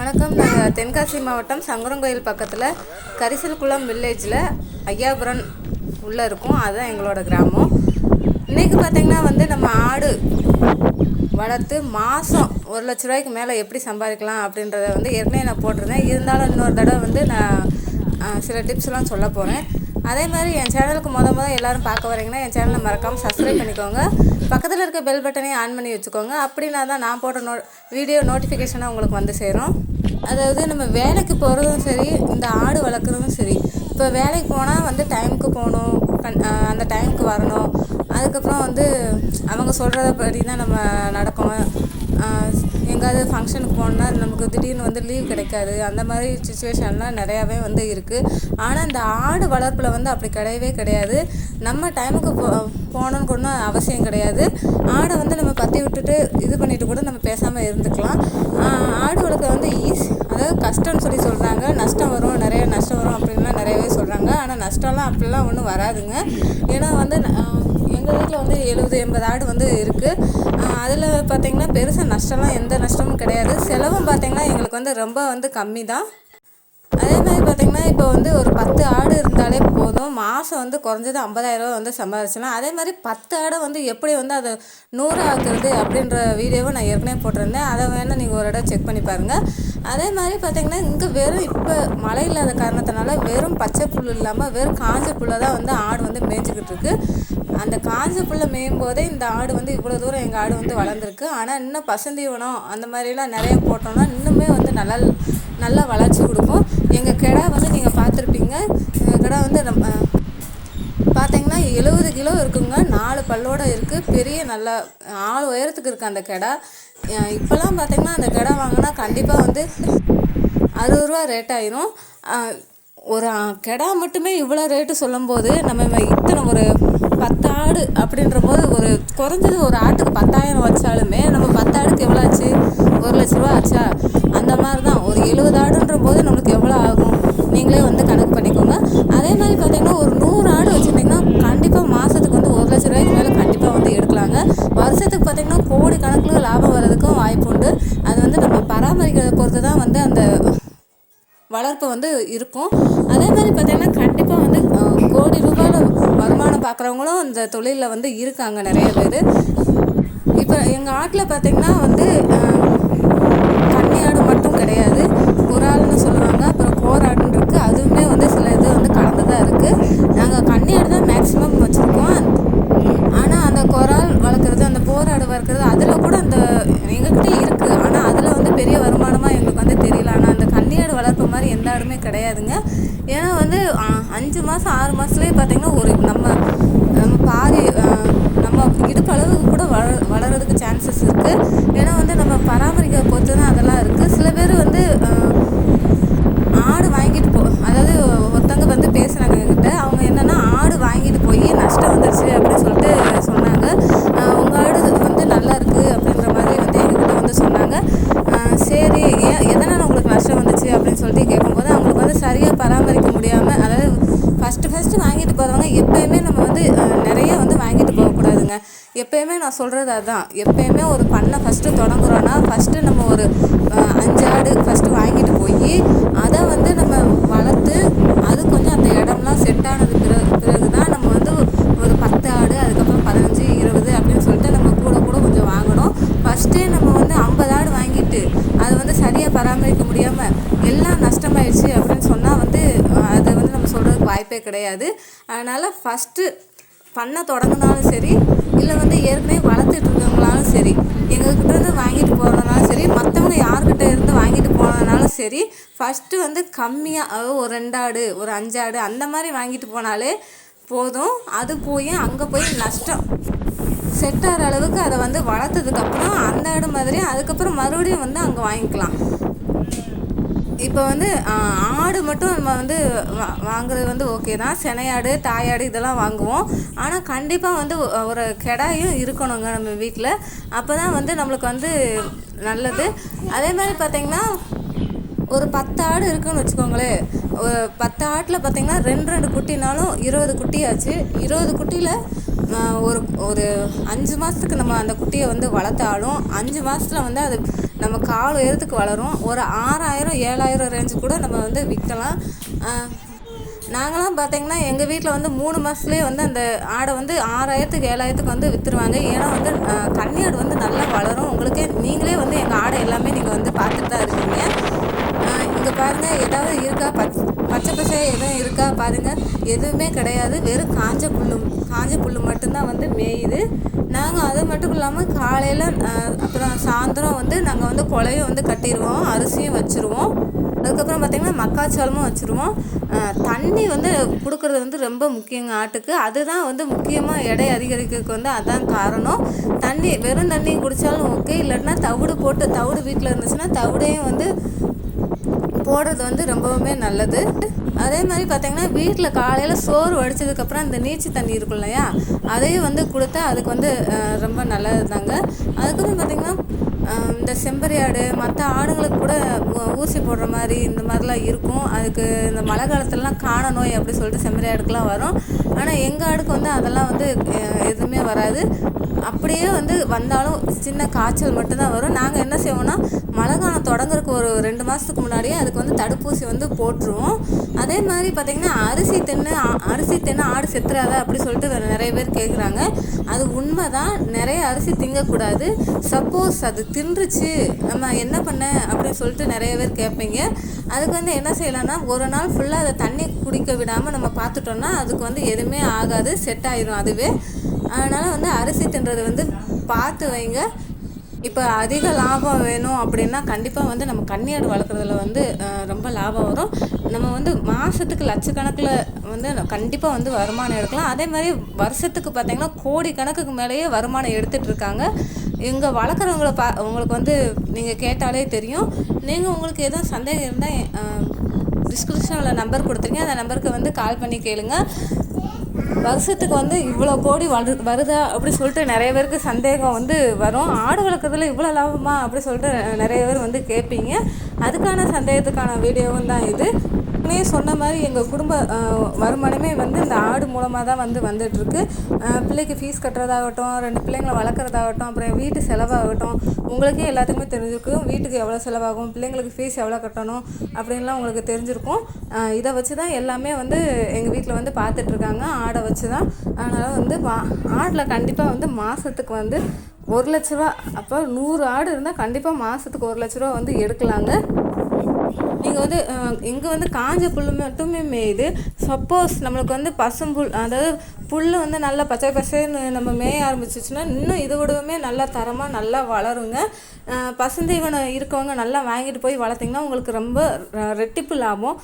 வணக்கம். நாங்கள் தென்காசி மாவட்டம் சங்கரங்கோயில் பக்கத்தில் கரிசல்குளம் வில்லேஜில் ஐயாபுரம் உள்ளே இருக்கும். அதுதான் எங்களோட கிராமம். இன்றைக்கி பார்த்திங்கன்னா வந்து நம்ம ஆடு வளர்த்து மாதம் ஒரு லட்ச ரூபாய்க்கு மேலே எப்படி சம்பாதிக்கலாம் அப்படின்றத வந்து ஏற்கனவே நான் போட்டிருந்தேன். இருந்தாலும் இன்னொரு தடவை வந்து நான் சில டிப்ஸ்லாம் சொல்ல போகிறேன் அதே மாதிரி என் சேனலுக்கு மொதல் மொதல் எல்லோரும் பார்க்க வரீங்கன்னா என் சேனலை மறக்காமல் சப்ஸ்கிரைப் பண்ணிக்கோங்க. பக்கத்தில் இருக்க பெல் பட்டனையும் ஆன் பண்ணி வச்சுக்கோங்க. அப்படின்னா தான் நான் போடுற நோ வீடியோ நோட்டிஃபிகேஷனாக உங்களுக்கு வந்து சேரும். அதாவது நம்ம வேலைக்கு போகிறதும் சரி இந்த ஆடு வளர்க்குறதும் சரி இப்போ வேலைக்கு போனால் வந்து டைமுக்கு போகணும் அந்த டைமுக்கு வரணும். அதுக்கப்புறம் வந்து அவங்க சொல்கிறத படி தான் நம்ம நடக்கணும். எங்கேயாவது ஃபங்க்ஷனுக்கு போகணுன்னா நமக்கு திடீர்னு வந்து லீவ் கிடைக்காது. அந்த மாதிரி சுச்சுவேஷன்லாம் நிறையாவே வந்து இருக்குது ஆனால் இந்த ஆடு வளர்ப்பில் வந்து அப்படி கிடையவே கிடையாது. நம்ம டைமுக்கு போ போகணுன்னு கூட அவசியம் கிடையாது. ஆடை வந்து நம்ம பற்றி விட்டுட்டு இது பண்ணிட்டு கூட நம்ம பேசாமல் இருந்துக்கலாம். ஆடு வளர்க்க வந்து ஈஸி அதாவது கஷ்டம்னு சொல்லி சொல்கிறாங்க நஷ்டம் வரும் நிறைய நஷ்டம் வரும் அப்படின்லாம் நிறையவே சொல்கிறாங்க ஆனால் நஷ்டம்லாம் அப்படிலாம் ஒன்றும் வராதுங்க. ஏன்னா வந்து எங்கள் வீட்டில் வந்து எழுபது எண்பது ஆடு வந்து இருக்குது அதில் பார்த்திங்கன்னா பெருசாக நஷ்டம்லாம் எந்த நஷ்டமும் கிடையாது. செலவும் பார்த்திங்கன்னா எங்களுக்கு வந்து ரொம்ப வந்து கம்மி தான். அதே மாதிரி பார்த்திங்கன்னா இப்போ வந்து ஒரு பத்து ஆடு இருந்தாலே போதும். மாதம் வந்து குறைஞ்சது ஐம்பதாயிரரூவா வந்து சம்பாதிச்சலாம் அதே மாதிரி பத்து ஆடை வந்து எப்படி வந்து அதை நூறு ஆக்குறது அப்படின்ற வீடியோவை நான் ஏற்கனவே போட்டிருந்தேன். அதை வேணால் நீங்கள் ஒரு இடம் செக் பண்ணி பாருங்கள் அதே மாதிரி பார்த்திங்கன்னா இங்கே வெறும் இப்போ மழை இல்லாத காரணத்தினால வெறும் பச்சை புல் இல்லாமல் வெறும் காஞ்ச புல்லை தான் வந்து ஆடு வந்து மேய்ஞ்சிக்கிட்டு இருக்குது அந்த காஞ்ச புல்லை மேயும் போதே இந்த ஆடு வந்து இவ்வளோ தூரம் எங்கள் ஆடு வந்து வளர்ந்துருக்கு. ஆனால் இன்னும் பசந்தீவனம் அந்த மாதிரிலாம் நிறைய போட்டோம்னா இன்னுமே வந்து நல்லா நல்லா வளர்ச்சி கொடுக்கும். எங்கள் கிடா வந்து நீங்கள் பார்த்துருப்பீங்க. எங்கள் கிடா வந்து நம்ம பார்த்தீங்கன்னா எழுபது கிலோ இருக்குங்க. நாலு பல்லோடு இருக்குது பெரிய நல்லா ஆள் உயரத்துக்கு இருக்குது அந்த கிடா. இப்போல்லாம் பார்த்தீங்கன்னா அந்த கிடா வாங்கினா கண்டிப்பாக வந்து அறுபது ரூபா ரேட் ஆயிரும். ஒரு கிடா மட்டுமே இவ்வளோ ரேட்டு சொல்லும்போது நம்ம இத்தனை ஒரு பத்து ஆடு அப்படின்ற போது ஒரு குறைஞ்சது ஒரு ஆட்டுக்கு பத்தாயிரம் வச்சாலுமே நம்ம பத்து ஆடுக்கு எவ்வளோ ஆச்சு? ஒரு லட்ச ரூபா ஆச்சா? அந்த மாதிரி தான் ஒரு எழுபது ஆடுன்ற போது நம்மளுக்கு எவ்வளோ ஆகும்? நீங்களே வந்து கணக்கு பண்ணிக்கோங்க. அதே மாதிரி பார்த்தீங்கன்னா ஒரு நூறு ஆடு வச்சுருந்தீங்கன்னா கண்டிப்பாக மாதத்துக்கு வந்து ஒரு லட்ச ரூபாய்க்கு மேலே கண்டிப்பாக வந்து எடுக்கலாங்க. வருஷத்துக்கு பார்த்தீங்கன்னா கோடி கணக்கில் லாபம் வர்றதுக்கும் வாய்ப்பு உண்டு. அது வந்து நம்ம பராமரிக்கிறத பொறுத்து தான் வந்து அந்த வளர்ப்பு வந்து இருக்கும். அதே மாதிரி பார்த்தீங்கன்னா கண்டிப்பாக வந்து கோடி ரூபாயில் வருமானம் பார்க்குறவங்களும் இந்த தொழிலில் வந்து இருக்காங்க நிறைய பேர். இப்போ எங்கள் ஆட்டில் பார்த்திங்கன்னா வந்து அஹ், கன்னி ஆடு மட்டும் கிடையாது புறால்னு சொல்லுவாங்க அப்புறம் கோராடுன்னு இருக்குது அதுவுமே வந்து சில இது வந்து கலந்து தான் இருக்குது நாங்கள் கன்னி ஆடு தான் மேக்ஸிமம் வச்சுருக்கோம் ஆனால் அந்த குரால் வளர்க்குறது அந்த போராடு வளர்க்குறது அதில் கூட அந்த எங்ககிட்ட இருக்குது ஆனால் அதில் வந்து பெரிய வருமானமாக எங்களுக்கு வந்து தெரியல ஆனால் அந்த கன்னியாடு வளர்ப்பு மாதிரி எந்த ஆடுமே கிடையாதுங்க. ஏன்னா வந்து அஞ்சு மாதம் ஆறு மாதத்துலேயே பார்த்தீங்கன்னா ஒரு நம்ம பாதி ஆ, நம்ம இடுப்பு அளவுக்கு கூட வள வளர்கிறதுக்கு சான்சஸ் இருக்குது ஏன்னா வந்து நம்ம பராமரிக்க பொறுத்து தான் அதெல்லாம் இருக்குது சில பேர் வந்து ஆ, ஆடு வாங்கிட்டு போ அதாவது ஒருத்தவங்க வந்து பேசுனாங்க என்கிட்ட அவங்க என்னன்னா ஆடு வாங்கிட்டு போய் நஷ்டம் வந்துருச்சு அப்படின்னு சொல்லிட்டு சொன்னாங்க ஆஹ் உங்க ஆடு வந்து நல்லா இருக்கு அப்படின்ற மாதிரி வந்து எங்ககிட்ட வந்து சொன்னாங்க ஆஹ் சரி ஏன் எதனால் உங்களுக்கு நஷ்டம் வந்துச்சு அப்படின்னு சொல்லிட்டு கேட்கும்போது அவங்களுக்கு வந்து சரியாக பராமரிக்க முடியாமல் அதாவது ஃபஸ்ட்டு ஃபஸ்ட்டு வாங்கிட்டு போகிறவங்க எப்பயுமே நம்ம வந்து ஆஹ் நிறைய வந்து வாங்கிட்டு போகக்கூடாதுங்க எப்பயுமே நான் சொல்கிறது அதுதான் எப்பயுமே ஒரு பண்ணை ஃபஸ்ட்டு தொடங்குறோன்னா ஃபஸ்ட்டு நம்ம ஒரு அஞ்சு ஆடு ஃபஸ்ட்டு வாங்கிட்டு போய் அதை வந்து நம்ம வளர்த்து அது கொஞ்சம் அந்த இடம்லாம் செட் ஆனது பிறகு பிறகு தான் நம்ம வந்து ஒரு பத்து ஆடு அதுக்கப்புறம் பதினஞ்சு இருபது அப்படின்னு சொல்லிட்டு நம்ம கூட கூட கொஞ்சம் வாங்கணும். ஃபஸ்ட்டே நம்ம வந்து ஐம்பது ஆடு வாங்கிட்டு அதை வந்து சரியாக பராமரிக்க முடியாமல் எல்லாம் நஷ்டமாயிடுச்சு அப்படின்னு சொன்னால் வந்து அதை வந்து நம்ம சொல்கிறதுக்கு வாய்ப்பே கிடையாது. அதனால் ஃபஸ்ட்டு பண்ண தொடங்கினாலும் சரி இல்லை வந்து ஏற்கனவே வளர்த்துட்டு இருக்கவங்களாலும் சரி எங்ககிட்ட இருந்து வாங்கிட்டு போகிறதுனாலும் சரி மற்றவங்க யார்கிட்ட இருந்து வாங்கிட்டு போனதுனாலும் சரி ஃபஸ்ட்டு வந்து கம்மியாக அதாவது ஒரு ரெண்டு ஆடு ஒரு அஞ்சாடு அந்த மாதிரி வாங்கிட்டு போனாலே போதும். அது போய் அங்கே போய் நஷ்டம். செட் ஆகிற அளவுக்கு அதை வந்து வளர்த்ததுக்கப்புறம் அந்த ஆடு மாதிரி அதுக்கப்புறம் மறுபடியும் வந்து அங்கே வாங்கிக்கலாம். இப்போ வந்து ஆ, ஆடு மட்டும் நம்ம வந்து வா வாங்குறது வந்து ஓகே தான். செனையாடு தாயாடு இதெல்லாம் வாங்குவோம். ஆனால் கண்டிப்பாக வந்து ஒரு கிடாயும் இருக்கணுங்க நம்ம வீட்டில் அப்போ தான் வந்து நம்மளுக்கு வந்து நல்லது. அதே மாதிரி பார்த்திங்கன்னா ஒரு பத்து ஆடு இருக்குன்னு வச்சுக்கோங்களேன். ஒரு பத்து ஆட்டில் பார்த்தீங்கன்னா ரெண்டு ரெண்டு குட்டினாலும் இருபது குட்டி ஆச்சு. இருபது குட்டியில் ஒரு ஒரு அஞ்சு மாதத்துக்கு நம்ம அந்த குட்டியை வந்து வளர்த்தாலும் அஞ்சு மாதத்தில் வந்து அது நம்ம கால் உயரத்துக்கு வளரும். ஒரு ஆறாயிரம் ஏழாயிரம் ரேஞ்சு கூட நம்ம வந்து விற்கலாம் நாங்களாம் பார்த்தீங்கன்னா எங்கள் வீட்டில் வந்து மூணு மாதத்துலேயே வந்து அந்த ஆடை வந்து ஆறாயிரத்துக்கு ஏழாயிரத்துக்கு வந்து விற்றுருவாங்க ஏன்னா வந்து கன்னியாடு வந்து நல்லா வளரும். உங்களுக்கே நீங்களே வந்து எங்கள் ஆடை எல்லாமே நீங்கள் வந்து பார்த்துட்டு தான் இருக்கீங்க. இங்கே பாருங்கள் ஏதாவது இருக்கா? பச் பச்சை பசை எதுவும் இருக்கா? பாருங்கள் எதுவுமே கிடையாது. வெறும் காஞ்ச புல்லு காஞ்ச புல்லு மட்டும்தான் வந்து மேயுது. நாங்கள் அது மட்டும் இல்லாமல் காலையில் அப்புறம் சாயந்தரம் வந்து நாங்கள் வந்து கொலையும் வந்து கட்டிடுவோம் அரிசியும் வச்சுருவோம். அதுக்கப்புறம் பார்த்திங்கன்னா மக்காச்சோளமும் வச்சுருவோம். தண்ணி வந்து கொடுக்குறது வந்து ரொம்ப முக்கியங்க ஆட்டுக்கு. அதுதான் வந்து முக்கியமாக எடை அதிகரிக்கிறதுக்கு வந்து அதான் காரணம். தண்ணி வெறும் தண்ணி குடித்தாலும் ஓகே. இல்லைன்னா தவிடு போட்டு தவிடு வீட்டில் இருந்துச்சுன்னா தவிடையும் வந்து போடுறது வந்து ரொம்பவுமே நல்லது. அதே மாதிரி பார்த்தீங்கன்னா வீட்டில் காலையில் சோறு வடித்ததுக்கப்புறம் அந்த நீச்சி தண்ணி இருக்கும் இல்லையா? அதையும் வந்து கொடுத்தா அதுக்கு வந்து ரொம்ப நல்லது தாங்க அதுக்கப்புறம் பார்த்திங்கன்னா இந்த செம்பரி ஆடு மற்ற ஆடுங்களுக்கு கூட ஊ- ஊசி போடுற மாதிரி இந்த மாதிரிலாம் இருக்கும். அதுக்கு இந்த மழை காலத்துலலாம் காண நோய் அப்படி சொல்லிட்டு செம்பரி ஆடுக்கெலாம் வரும். ஆனால் எங்கள் ஆடுக்கு வந்து அதெல்லாம் வந்து எதுவுமே வராது. அப்படியே வந்து வந்தாலும் சின்ன காய்ச்சல் மட்டும்தான் வரும். நாங்கள் என்ன செய்வோம்னா மழை காலம் தொடங்குறதுக்கு ஒரு ரெண்டு மாதத்துக்கு முன்னாடியே அதுக்கு வந்து தடுப்பூசி வந்து போட்டுருவோம். அதே மாதிரி பார்த்திங்கன்னா அரிசி தின்னு அரிசி தின்னு ஆடு செத்துறாத அப்படி சொல்லிட்டு நிறைய பேர் கேட்குறாங்க அது உண்மை தான் நிறைய அரிசி திங்கக்கூடாது. சப்போஸ் அது தின்றுச்சு நம்ம என்ன பண்ண அப்படின்னு சொல்லிட்டு நிறைய பேர் கேட்பீங்க. அதுக்கு வந்து என்ன செய்யலாம்னா ஒரு நாள் ஃபுல்லாக அதை தண்ணி குடிக்க விடாமல் நம்ம பார்த்துட்டோம்னா அதுக்கு வந்து எதுவுமே ஆகாது. செட் ஆயிரும் அதுவே. அதனால் வந்து அரிசி தின்றது வந்து பார்த்து வைங்க. இப்போ அதிக லாபம் வேணும் அப்படின்னா கண்டிப்பாக வந்து நம்ம கன்னியாடு வளர்க்குறதுல வந்து ரொம்ப லாபம் வரும். நம்ம வந்து மாதத்துக்கு லட்சக்கணக்கில் வந்து கண்டிப்பாக வந்து வருமானம் எடுக்கலாம். அதே மாதிரி வருஷத்துக்கு பார்த்திங்கன்னா கோடி கணக்குக்கு மேலேயே வருமானம் எடுத்துகிட்டு இருக்காங்க. இங்கே வளர்க்குறவங்கள பா உங்களுக்கு வந்து நீங்கள் கேட்டாலே தெரியும். நீங்கள் உங்களுக்கு எதுவும் சந்தேகம் இருந்தால் டிஸ்கிரிப்ஷனில் நம்பர் கொடுத்துருங்க. அந்த நம்பருக்கு வந்து கால் பண்ணி கேளுங்கள் வருஷத்துக்கு வந்து இவ்வளோ கோடி வரு வருதா அப்படி சொல்லிட்டு நிறைய பேருக்கு சந்தேகம் வந்து வரும். ஆடு வளர்க்குறதுல இவ்வளோ லாபமா அப்படி சொல்லிட்டு நிறைய பேர் வந்து கேட்பீங்க. அதுக்கான சந்தேகத்துக்கான வீடியோவும் தான் இது. ஏற்கனவே சொன்ன மாதிரி எங்கள் குடும்ப வருமானமே வந்து இந்த ஆடு மூலமாக தான் வந்து வந்துட்டுருக்கு. பிள்ளைக்கு ஃபீஸ் கட்டுறதாகட்டும் ரெண்டு பிள்ளைங்களை வளர்க்குறதாகட்டும் அப்புறம் வீட்டு செலவாகட்டும் உங்களுக்கே எல்லாத்துக்குமே தெரிஞ்சிருக்கும். வீட்டுக்கு எவ்வளோ செலவாகும் பிள்ளைங்களுக்கு ஃபீஸ் எவ்வளோ கட்டணும் அப்படின்லாம் உங்களுக்கு தெரிஞ்சிருக்கும். இதை வச்சு தான் எல்லாமே வந்து எங்கள் வீட்டில் வந்து பார்த்துட்ருக்காங்க. ஆடை வச்சு தான். அதனால் வந்து வா ஆடில் கண்டிப்பாக வந்து மாதத்துக்கு வந்து ஒரு லட்ச ரூபா அப்போ நூறு ஆடு இருந்தால் கண்டிப்பாக மாதத்துக்கு ஒரு லட்ச ரூபா வந்து எடுக்கலாங்க. நீங்கள் வந்து இங்கே வந்து காஞ்ச புல் மட்டுமே மேயுது. சப்போஸ் நம்மளுக்கு வந்து பசும்புல் அதாவது புல் வந்து நல்லா பச்சை பசேன்னு நம்ம மேய ஆரம்பிச்சிச்சுன்னா இன்னும் இதை விடவுமே நல்லா தரமாக நல்லா வளருங்க. பசுந்தீவனம் இருக்கவங்க நல்லா வாங்கிட்டு போய் வளர்த்திங்கன்னா உங்களுக்கு ரொம்ப ரெட்டிப்பு லாபம்.